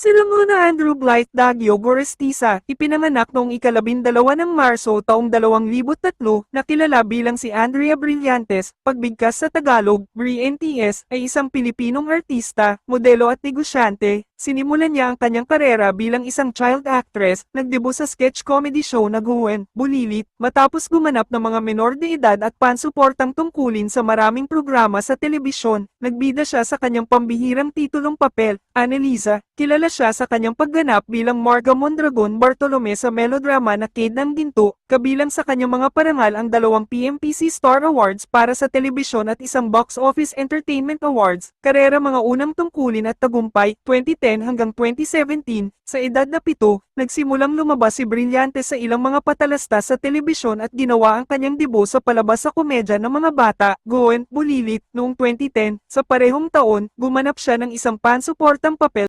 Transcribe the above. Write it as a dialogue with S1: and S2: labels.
S1: Si Ramona Andrew Blight Dagyo Gorestiza, ipinanganak noong ikalabindalawa ng Marso taong 2003 na kilala bilang si Andrea Brillantes, pagbigkas sa Tagalog, Bri NTS, ay isang Pilipinong artista, modelo at negosyante. Sinimulan niya ang kanyang karera bilang isang child actress, nagdebu sa sketch comedy show na Gwen, Bulilit, matapos gumanap ng mga menor de edad at pansuportang tungkulin sa maraming programa sa telebisyon. Nagbida siya sa kanyang pambihirang titulong papel, Annalisa, kilala siya sa kanyang pagganap bilang Marga Mondragon Bartolome sa melodrama na Kid ng Ginto, kabilang sa kanyang mga parangal ang dalawang PMPC Star Awards para sa telebisyon at isang Box Office Entertainment Awards, karera mga unang tungkulin at tagumpay, 2010 hanggang 2017, sa edad na pito, nagsimulang lumabas si Brillante sa ilang mga patalasta sa telebisyon at ginawa ang kanyang debut sa palabas sa komedya ng mga bata, Gwen, Bulilit, noong 2010, sa parehong taon, gumanap siya ng isang pansuportang papel